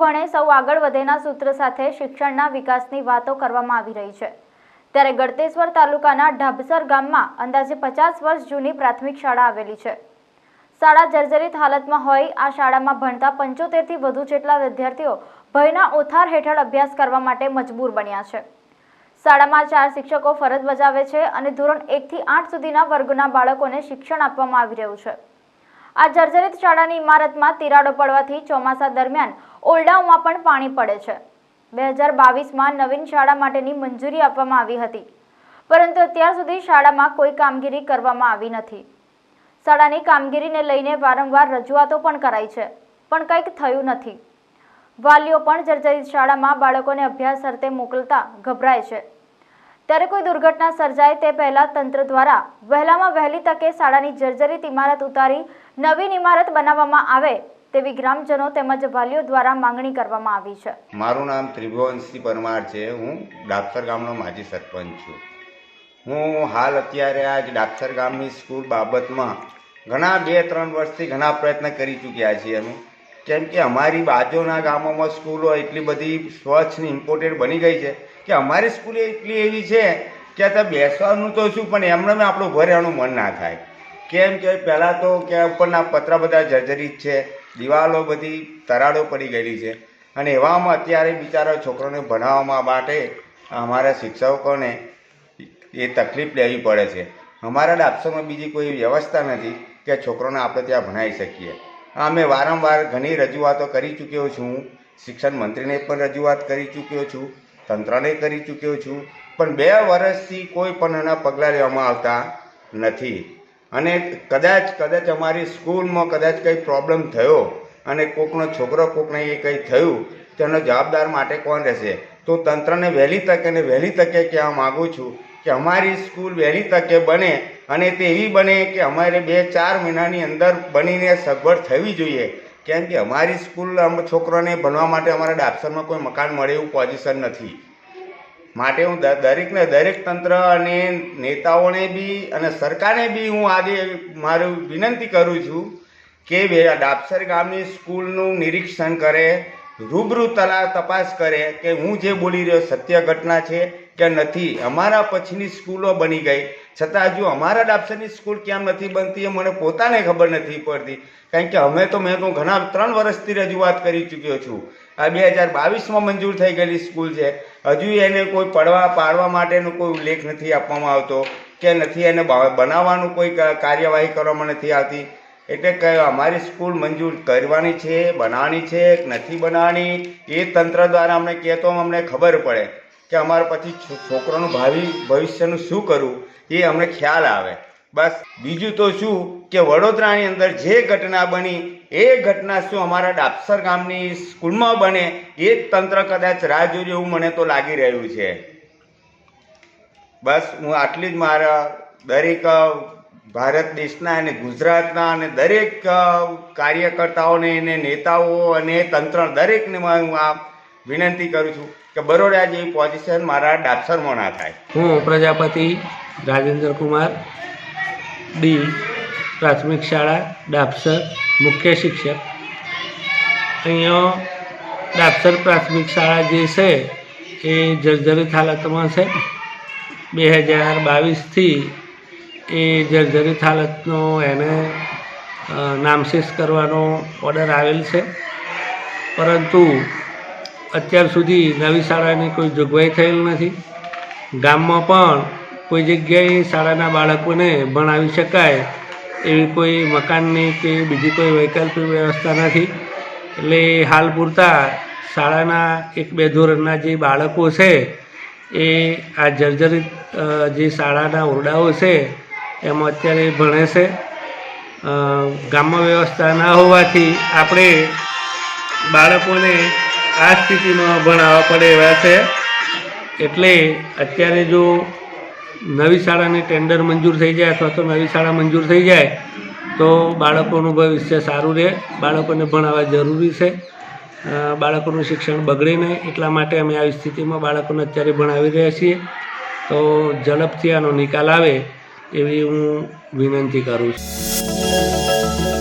ભણે સૌ આગળ વધેના સૂત્ર સાથે શિક્ષણના વિકાસની વાતો કરવામાં આવી રહી છે. ત્યારે ગળતેશ્વર તાલુકાના ઢાબસર ગામમાં અંદાજે પચાસ વર્ષ જૂની પ્રાથમિક શાળા આવેલી છે. શાળા જર્જરિત હાલતમાં હોય, આ શાળામાં ભણતા પંચોતેરથી વધુ જેટલા વિદ્યાર્થીઓ ભયના ઓથાર હેઠળ અભ્યાસ કરવા માટે મજબૂર બન્યા છે. શાળામાં ચાર શિક્ષકો ફરજ બજાવે છે અને ધોરણ એકથી આઠ સુધીના વર્ગના બાળકોને શિક્ષણ આપવામાં આવી રહ્યું છે. આ જર્જરિત શાળાની ઇમારતમાં તિરાડો પડવાથી ચોમાસા દરમિયાન ઓરડાઓમાં પણ પાણી પડે છે. બે હજાર બાવીસમાં નવીન શાળા માટેની મંજૂરી આપવામાં આવી હતી. પરંતુ અત્યાર સુધી શાળામાં કોઈ કામગીરી કરવામાં આવી નથી. શાળાની કામગીરીને લઈને વારંવાર રજૂઆતો પણ કરાઈ છે, પણ કંઈક થયું નથી. વાલીઓ પણ જર્જરિત શાળામાં બાળકોને અભ્યાસ અર્થે મોકલતા ગભરાય છે. ત્યારે કોઈ દુર્ઘટના સર્જાય તે પહેલાં તંત્ર દ્વારા વહેલામાં વહેલી તકે શાળાની જર્જરિત ઇમારત ઉતારી નવીન ઇમારત બનાવવામાં આવે તેવી ગ્રામજનો તેમજ વાલીઓ દ્વારા માંગણી કરવામાં આવી છે. મારું નામ ત્રિભુવનસિંહ પરમાર છે. હું ડાબસર ગામનો માજી સરપંચ છું. હું હાલ અત્યારે આ જ ડાબસર ગામની સ્કૂલ બાબતમાં ઘણા બે, ત્રણ વર્ષથી ઘણા પ્રયત્ન કરી ચૂક્યા છીએ અમે. કેમ કે અમારી બાજુના ગામોમાં સ્કૂલો એટલી બધી સ્વચ્છ ને ઇમ્પોર્ટેડ બની ગઈ છે કે અમારી સ્કૂલ એટલી એવી છે કે ત્યાં બેસવાનું તો શું, પણ એમને આપણું ઘરે મન ના થાય. કેમ કે પહેલાં તો કે ઉપરના પતરા બધા જર્જરિત છે. દિવાલો બધી તરાડો પડી ગયેલી છે. અને એવામાં અત્યારે બિચારા છોકરોને ભણાવવા માટે અમારા શિક્ષકોને એ તકલીફ લેવી પડે છે. અમારા ડાપસોમાં બીજી કોઈ વ્યવસ્થા નથી કે છોકરોને આપણે ત્યાં ભણાવી શકીએ. અમે વારંવાર ઘણી રજૂઆતો કરી ચૂક્યો છું. શિક્ષણ મંત્રીને પણ રજૂઆત કરી ચૂક્યો છું. તંત્રને કરી ચૂક્યો છું. પણ બે વર્ષથી કોઈ પણ એના પગલાં લેવામાં આવતા નથી. અને કદાચ કદાચ અમારી સ્કૂલમાં કદાચ કંઈ પ્રોબ્લેમ થયો અને કોકનો છોકરો, કોકને એ કંઈ થયું, તેનો જવાબદાર માટે કોણ રહેશે? તો તંત્રને વહેલી તકે ને વહેલી તકે કહેવા માગું છું કે અમારી સ્કૂલ વહેલી તકે બને અને તે એવી બને કે અમારે બે, ચાર મહિનાની અંદર બનીને સગવડ થવી જોઈએ. કેમ કે અમારી સ્કૂલ છોકરાને ભણવા માટે અમારા ડાપસરમાં કોઈ મકાન મળે એવું પોઝિશન નથી. માટે હું દરેકને, દરેક તંત્ર અને નેતાઓને બી અને સરકારને બી હું આજે મારું વિનંતી કરું છું કે ડાપસર ગામની સ્કૂલનું નિરીક્ષણ કરે રૂબરૂ તલા તપાસ કરે કે હું જે બોલી રહ્યો સત્ય ઘટના છે કે નથી, અમારા પછીની સ્કૂલો બની ગઈ. છતાં હજુ અમારા ડાબસરની સ્કૂલ કેમ નથી બનતી એ મને પોતાને ખબર નથી પડતી. કારણ કે અમે તો મેં તો ઘણા ત્રણ વર્ષથી રજૂઆત કરી ચૂક્યો છું. આ બે હજાર બાવીસમાં મંજૂર થઈ ગયેલી સ્કૂલ છે. હજુ એને કોઈ પડવા પાડવા માટેનો કોઈ ઉલ્લેખ નથી આપવામાં આવતો કે નથી એને બનાવવાનું કોઈ કાર્યવાહી કરવામાં નથી આવતી. એટલે કે અમારી સ્કૂલ મંજૂર કરવાની છે, બનાવવાની છે કે નથી બનાવવાની? એ તંત્ર દ્વારા અમને કહેતો, અમને ખબર પડે કે અમારા પછી છોકરાનું ભાવિ, ભવિષ્યનું શું કરવું? એ અમને ખ્યાલ આવે. બસ, બીજું તો શું કે વડોદરાની અંદર જે ઘટના બની, એ ઘટના શું અમારા ડાપસર ગામની સ્કૂલમાં બને, એ જ તંત્ર કદાચ રાહ જોઈ એવું મને તો લાગી રહ્યું છે. બસ, હું આટલી જ મારા દરેક ભારત દેશના અને ગુજરાતના અને દરેક કાર્યકર્તાઓને અને નેતાઓ અને તંત્ર દરેકને હું આ વિનંતી કરું છું કે બરોડા જેવી પોઝિશન મારા ડાપસરમાં ના થાય. હું પ્રજાપતિ રાજેન્દ્ર કુમાર, ડી, પ્રાથમિક શાળા ડાપસર મુખ્ય શિક્ષક. અહીંયા ડાપસર પ્રાથમિક શાળા જે છે, એ જર્જરિત હાલતમાં છે. બે હજાર બાવીસથી એ જર્જરિત હાલતનો એને નામશેષ કરવાનો ઓર્ડર આવેલ છે. પરંતુ અત્યાર સુધી નવી શાળાની કોઈ જોગવાઈ થયેલ નથી. ગામમાં પણ કોઈ જગ્યાએ શાળાના બાળકોને ભણાવી શકાય એવી કોઈ મકાનની કે બીજી કોઈ વૈકલ્પિક વ્યવસ્થા નથી. એટલે હાલ પૂરતા શાળાના એક બે ધોરણના જે બાળકો છે, એ આ જર્જરિત જે શાળાના ઓરડાઓ છે એમાં અત્યારે ભણે છે. ગામમાં વ્યવસ્થા ના હોવાથી આપણે બાળકોને આ સ્થિતિમાં ભણાવવા પડે એવા છે. એટલે અત્યારે જો નવી શાળાની ટેન્ડર મંજૂર થઈ જાય અથવા તો નવી શાળા મંજૂર થઈ જાય, તો બાળકોનું ભવિષ્ય સારું રહે. બાળકોને ભણાવવા જરૂરી છે. બાળકોનું શિક્ષણ બગડે નહીં. એટલા માટે અમે આવી સ્થિતિમાં બાળકોને અત્યારે ભણાવી રહ્યા છીએ. તો ઝડપથી આનો નિકાલ આવે. એવી હું વિનંતી કરું છું.